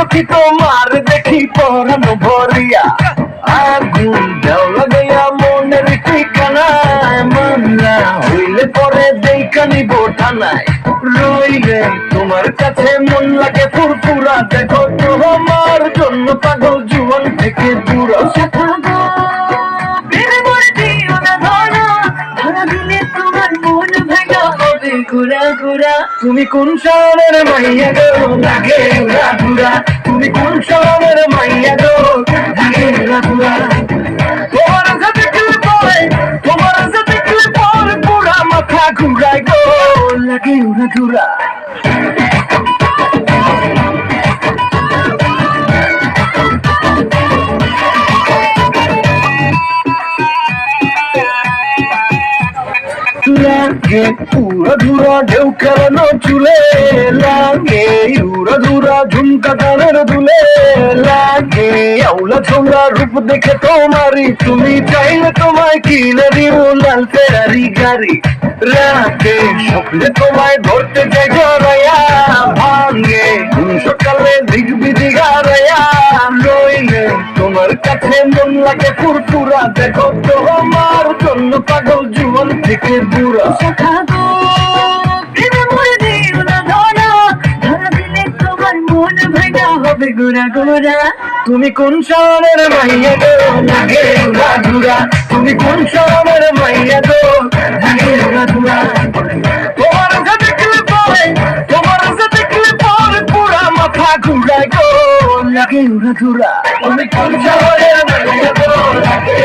সখী তোমার দেখি পরানো ভরিয়া। আগুন যাও লাগাইয়া মনের ঠিকানায় মামলা হইলে পরে দেখানি বোঠানায় রইলে তোমার কাছে মন লাগে ফুরফুরা দেখো তোমার জন্য পাগল জীবন থেকে দূর। তুমি কোন শহরের মাইয়া গো লাগে? তুমি কোন শহরের মাইয়া গো? উড়া ঘুরা তোমার সাথে দেখলে পরে তোমার সাথে দেখলে পরে পুরা মাথা ঘুরায় গো। লাগে উড়া লাগে পুরা ধুরা ঢেউ খেলানো চুলে লাগে, উড়া ধুরা ঝুমকা টানের দুলে লাগে। আউলা ছোমরা রূপ দেখে তোমারি তুমি চাইলে তোমায় কিনে দিব লাল ফেরারি গাড়ি রাতে। স্বপ্নে তোমায় ধরতে চাই জড়াইয়া ভাঙে ঘুম সকালে দিগবি দিঘারাইয়া রইলে। তোমার কাছে মন লাগে ফুরফুরা দেখো তোমার তুমি কোন শহরের মাইয়া গো? লাগে উড়া ধুরা তুমি কোন শহরের মাইয়া গো? লাগে উড়া ধুরা তোমার সাথে দেখলে পরে তোমার সাথে দেখলে পরে পুরা মাথা ঘুরায় গো। লাগে উড়া ধুরা তুমি কোন শহরের মাইয়া গো? লাগে